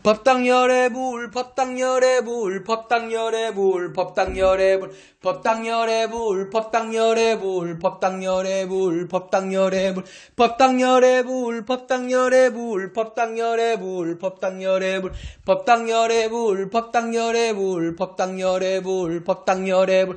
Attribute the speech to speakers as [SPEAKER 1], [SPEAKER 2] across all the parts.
[SPEAKER 1] 법당열의 물, 법당열의 물, 법당열의 물, 법당열의 물, 법당열의 물, 법당열의 물, 법당열의 물, 법당열의 물, 법당열의 물, 법당열의 물, 법당열의 물, 법당열의 물, 법당열의 물, 법당열의 물, 법당열의 물, 법당열의 물,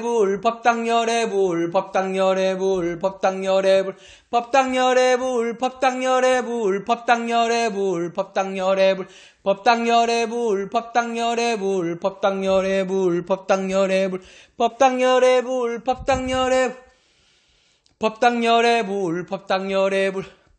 [SPEAKER 1] 물, 법당열의 물, 법당열의 물, 법당열의 물, 법당열의 물, 법당열의 물, 법당열의 법당열의 물, 법당열의 물,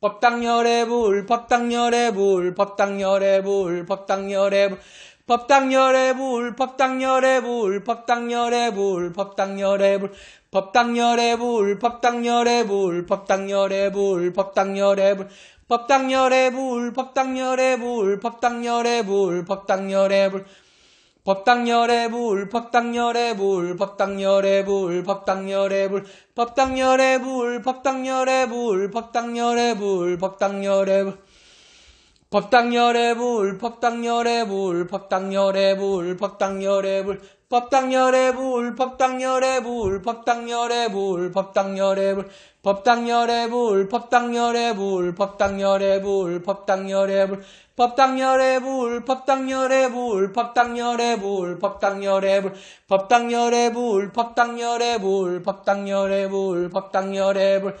[SPEAKER 1] 법당열의 물, 법당열의 물, 법당열의 물, 법당열의 물, 법당열의 물, 법당열의 물, 법당열의 물, 법당열의 물, 법당열의 물, 법당열의 물, 법당열의 물, 법당열의 물, 법당열의 물, 법당열의 물, 법당열의 물, 법당열의 물, 법당열의 물, 법당열의 물, 법당열의 물, 법당열의 물, 법당열의 물, 법당열의 물, 법당열의 물, 법당열의 물, 법당열의 물, 법당열의 물, 법당열의 물, 법당열의 물,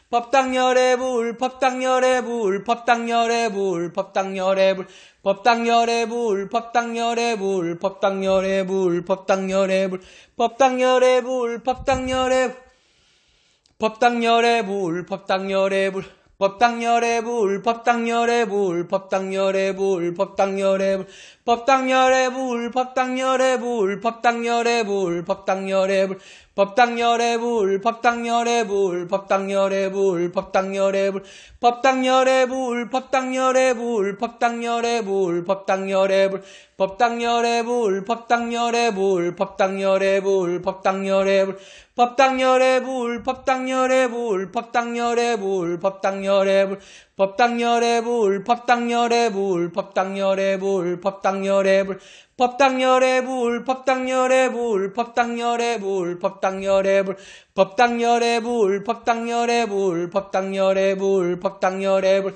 [SPEAKER 1] 법당열의 물, 법당열의 물, 법당열의 물, 법당열의 물, 법당열의 물, 법당열의 물, 법당열의 물, 법당열의 물, 법당열의 물, 법당열의 법당열의 물, 법당열의 물, 법당열의 물, 법당열의 물, 법당열의 물, 법당열의 물, 법당열의 물, 법당열의 물, 법당열의 물, 법당열의 물, 법당열의 불, 법당열의 불, 법당열의 불, 법당열의 불, 법당열의 불, 법당열의 불, 법당열의 불, 법당열의 불, 법당열의 불, 법당열의 불, 법당열의 불, 법당열의 불, 법당열의 불, 법당열의 불, 법당열의 불, 법당열의 불, 법당열의 불, 법당열의 불, 법당열의 불, 법당열의 불, 법당열의 불, 법당열의 불, 법당열의 불, 법당열의 불, 법당열의 불, 법당열의 불, 법당열의 불, 법당열의 불,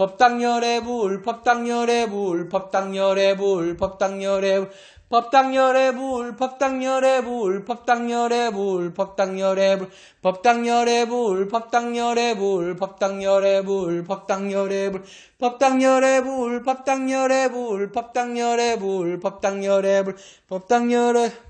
[SPEAKER 1] 법당열의 불, 법당열의 불, 법당열의 불, 법당열의 불, 법당열의 불, 법당열의 불, 법당열의 불, 법당열의 불, 법당열의 불, 법당열의 불, 법당열의 불, 법당열의 불, 법당열의 불, 법당열의 불, 법당열의 불, 법당열의 불, 법당열의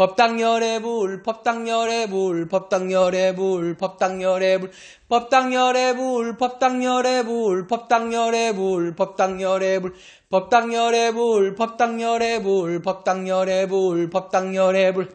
[SPEAKER 1] 법당열의 불, 법당열의 불, 법당열의 불, 법당열의 불, 법당열의 불, 법당열의 불, 법당열의 불, 법당열의 불, 법당열의 불, 법당열의 불, 법당열의 불, 법당열의 불,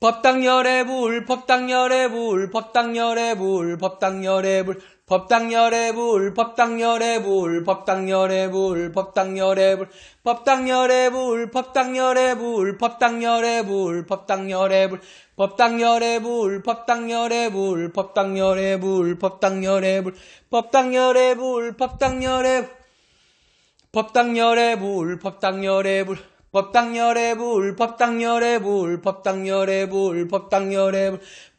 [SPEAKER 1] 법당열의 불, 법당열의 불, 법당열의 불, 법당열의 불, 법당열의 불, 법당열의 불, 법당열의 불, 법당열의 불, 법당열의 불, 법당열의 불, 법당열의 불, 법당열의 불, 법당열의 불, 법당열의 불, 법당열의 불, 법당열의 불, 법당열의 불, 법당열의 법당열의 불, 법당열의 불, 법당열의 불, 법당열의 불, 법당열의 불, 법당열의 불,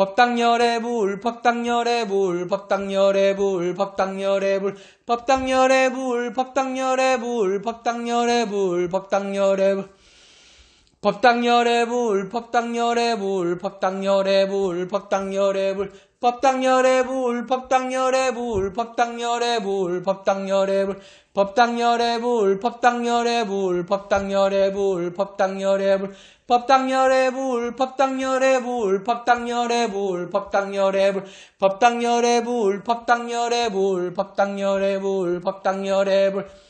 [SPEAKER 1] 법당열의 물, 법당열의 물, 법당열의 물, 법당열의 물, 법당열의 물, 법당열의 물, 법당열의 물, 법당열의 물. 법당열의 물, 법당열의 물, 법당열의 물, 법당열의 물, 법당열의 물, 법당열의 물, 법당열의 물, 법당열의 물, 법당열의 물, 법당열의 물, 법당열의 물, 법당열의 물,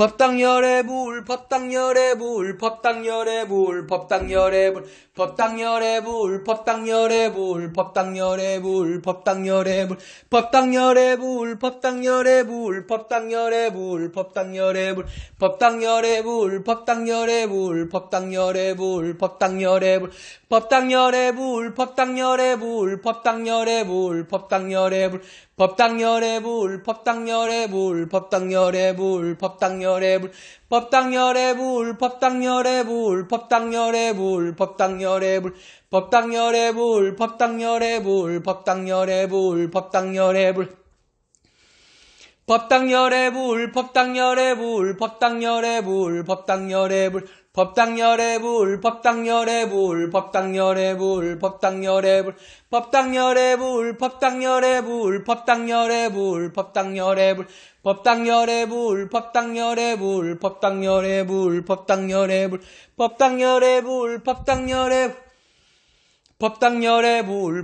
[SPEAKER 1] 법당열의 물, 법당열의 물, 법당열의 물, 법당열의 물, 법당열의 물, 법당열의 물, 법당열의 물, 법당열의 물, 법당열의 물, 법당열의 물, 법당열의 물, 법당열의 물, 법당열의 물, 법당열의 물. 법당열의 물, 법당열의 물, 법당열의 물, 법당열의 물, 법당열의 물, 법당열의 물, 법당열의 물, 법당열의 물, 법당열의 물, 법당열의 물, 법당열의 물,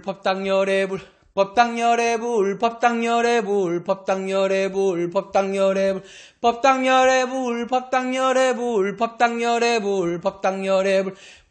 [SPEAKER 1] 법당열의 물, 법당열의 물, 법당열의 물, 법당열의 물, 법당열의 물,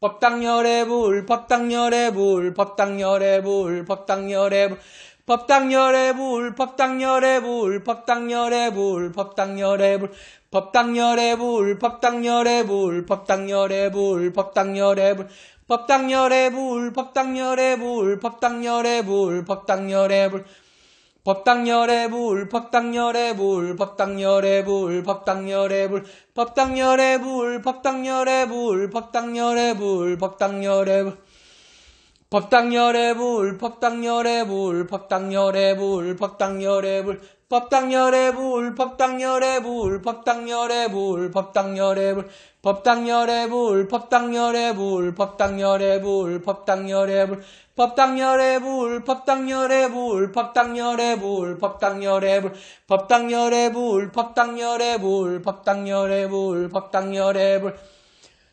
[SPEAKER 1] 법당열의 물, 법당열의 물, 법당열의 물, 법당열의 물, 법당열의 물, 법당열의 물, 법당열의 물, 법당열의 물, 법당열의 물, 법당열의 물, 법당열의 물, 법당열의 물, 법당열의 물, 법당열의 물, 법당열의 물, 법당열의 물, 법당열의 물, 법당열의 물, 법당열의 물, 법당열의 물, 법당열의 물, 법당열의 물, 법당열의 물, 법당열의 물, 법당열의 물, 법당열의 물, 법당열의 물, 법당열의 물, 법당열의 물, 법당열의 물, 법당열의 물, 법당열의 물, 법당열의 물, 법당열의 물, 법당열의 물, 법당열의 물,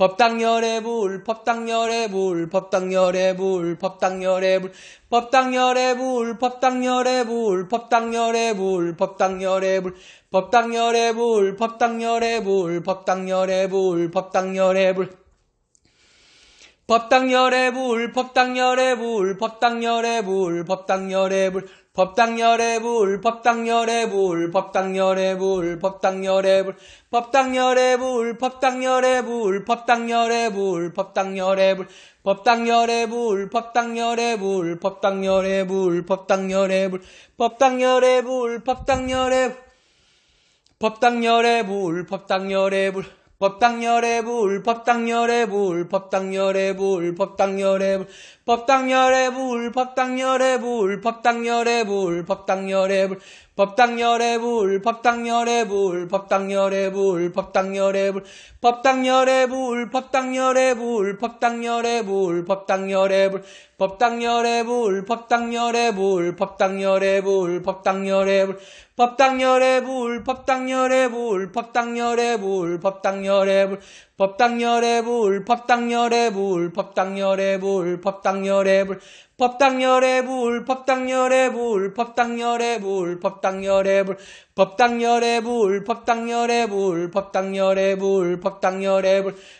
[SPEAKER 1] 법당열의 물, 법당열의 물, 법당열의 물, 법당열의 물, 법당열의 물, 법당열의 물, 법당열의 물, 법당열의 물, 법당열의 물, 법당열의 물, 법당열의 물, 법당열의 물. 법당열의 물, 법당열의 물, 법당열의 물, 법당열의 물, 물, 법당열의 물, 법당열의 물, 법당열의 물, 법당열의 물, 법당열의 물, 법당열의 법당열의 물, 법당열의 물, 법당열의 물, 법당열의 물, 법당열의 물, 법당열의 물, 법당열의 물, 법당열의 물, 법당열의 물, 법당열의 물, 법당열의 물, 법당열의 물, 법당열의 물, 법당열의 물, 법당열의 물, 법당열의 물, 법당열의 물, 법당열의 물, 법당열의 물, 법당열의 물, 법당열의 물, 법당열의 물, 법당열의 물, 법당열의 물, 법당열의 물, 법당열의 물, 법당열의 물, 법당열의 물,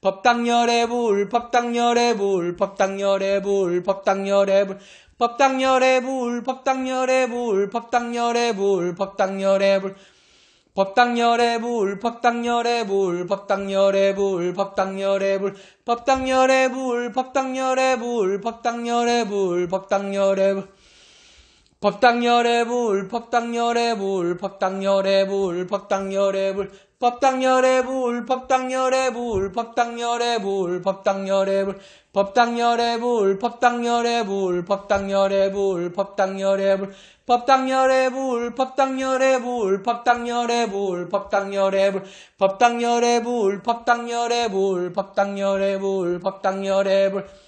[SPEAKER 1] 법당열의 물, 법당열의 물, 법당열의 물, 법당열의 물, 법당열의 물, 법당열의 물, 법당열의 물, 법당열의 물, 법당열의 물, 법당열의 물, 법당열의 물, 법당열의 물, 법당열의 물, 법당열의 물, 법당열의 물, 법당열의 물, 법당열의 물, 법당열의 물,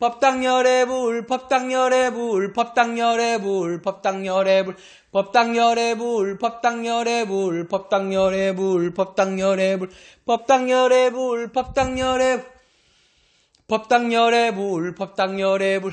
[SPEAKER 1] 법당열의 물, 법당열의 물, 법당열의 물, 법당열의 물, 법당열의 물, 법당열의 물, 법당열의 물, 법당열의 물, 법당열의 물, 법당열의 법당열의 물, 법당열의 물,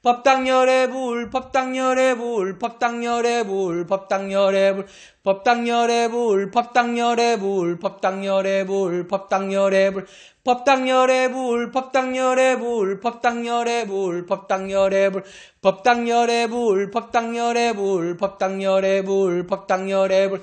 [SPEAKER 1] 법당열의 불, 법당열의 불, 법당열의 불, 법당열의 불, 법당열의 불, 법당열의 불, 법당열의 불, 법당열의 불, 법당열의 불, 법당열의 불, 법당열의 불, 법당열의 불, 법당열의 불, 법당열의 불, 법당열의 불, 법당열의 불,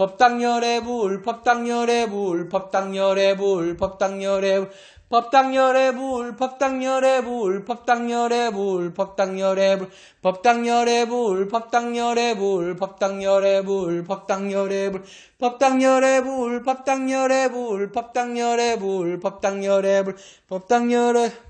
[SPEAKER 1] 법당열의 불, 법당열의 불, 법당열의 불, 법당열의 불, 법당열의 불, 법당열의 불, 법당열의 불, 법당열의 불, 법당열의 불, 법당열의 불, 법당열의 불, 법당열의 불, 법당열의 불, 법당열의 불, 법당열의 불, 법당열의 불, 법당열의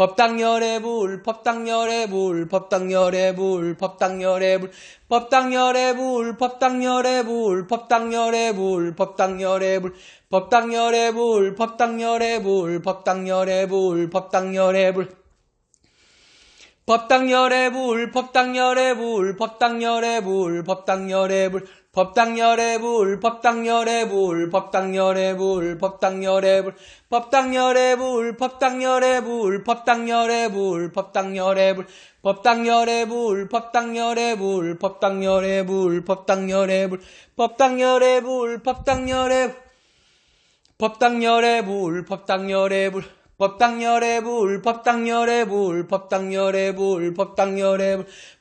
[SPEAKER 1] 법당열의 불, 법당열의 불, 법당열의 불, 법당열의 불, 법당열의 불, 법당열의 불, 법당열의 불, 법당열의 불, 법당열의 불, 법당열의 불, 법당열의 불, 법당열의 불, 법당열의 불, 법당열의 불, 법당열의 불, 법당열의 불, 법당열의 불, 법당열의 불, 법당열의 불, 법당열의 불, 법당열의 불, 법당열의 불, 법당열의 불, 법당열의 불, 법당열의 불, 법당열의 불, 법당열의 불, 법당열의 불, 법당열의 불, 법당열의 법당열의 불, 법당열의 불, 법당열의 불, 법당열의 불, 법당열의 불, 법당열의 불,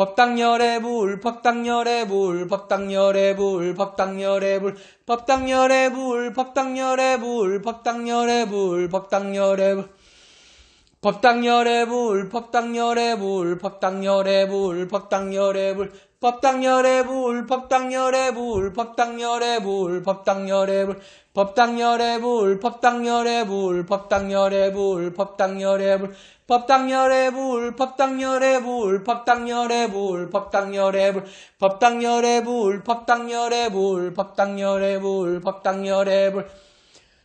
[SPEAKER 1] 법당열의 불, 법당열의 불, 법당열의 불, 법당열의 불, 법당열의 불, 법당열의 불, 법당열의 불, 법당열의 불, 법당열의 불, 법당열의 불, 법당열의 불, 법당열의 불, 법당열의 불, 법당열의 불, 법당열의 불, 법당열의 불, 법당열의 불, 법당열의 불, 법당열의 불, 법당열의 불, 법당열의 불, 법당열의 불, 법당열의 불, 법당열의 불, 법당열의 불, 법당열의 불, 법당열의 불, 법당열의 불,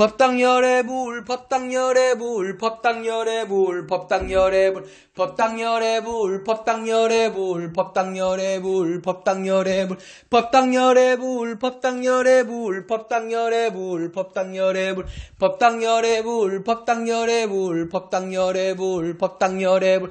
[SPEAKER 1] 법당열의 불, 법당열의 불, 법당열의 불, 법당열의 불, 법당열의 불, 법당열의 불, 법당열의 불, 법당열의 불, 법당열의 불, 법당열의 불, 법당열의 불, 법당열의 불, 법당열의 불, 법당열의 불, 법당열의 불, 법당열의 불,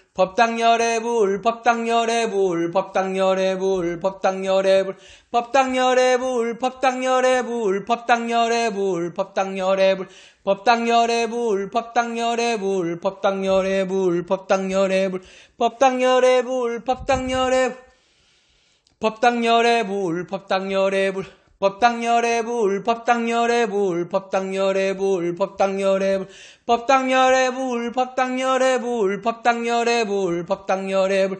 [SPEAKER 1] 법당열의 불, 법당열의 불, 법당열의 불, 법당열의 불, 법당열의 불, 법당열의 불, 법당열의 불, 법당열의 불, 법당열의 불, 법당열의 불, 법당열의 불, 법당열의 불, 법당열의 불, 법당열의 법당열의 불, 법당열의 불, 법당열의 불, 법당열의 불, 법당열의 불, 법당열의 불, 법당열의 불, 법당열의 불, 법당열의 불, 법당열의 불,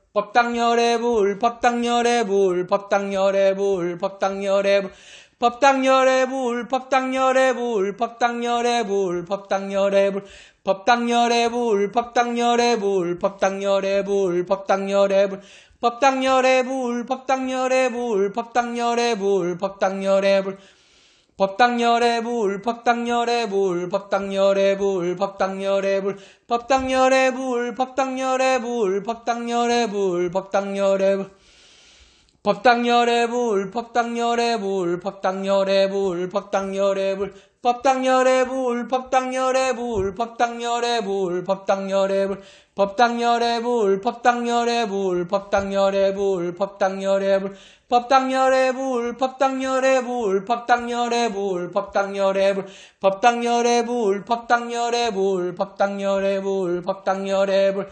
[SPEAKER 1] 법당열의 불, 법당열의 불, 법당열의 불, 법당열의 불, 법당열의 불, 법당열의 불, 법당열의 불, 법당열의 불, 법당열의 불, 법당열의 불, 법당열의 불, 법당열의 불, 법당열의 불, 법당열의 불, 법당열의 불, 법당열의 불, 법당열의 불, 법당열의 불, 법당열의 불, 법당열의 불, 법당열의 불, 법당열의 불, 법당열의 불, 법당열의 불, 법당열의 불, 법당열의 불, 법당열의 불, 법당열의 불, 법당열의 불, 법당열의 불, 법당열의 불, 법당열의 불, 법당열의 불, 법당열의 불, 법당열의 불, 법당열의 불, 법당열의 불, 법당열의 불, 법당열의 불, 법당열의 불, 법당열의 불, 법당열의 불, 법당열의 불, 법당열의 불,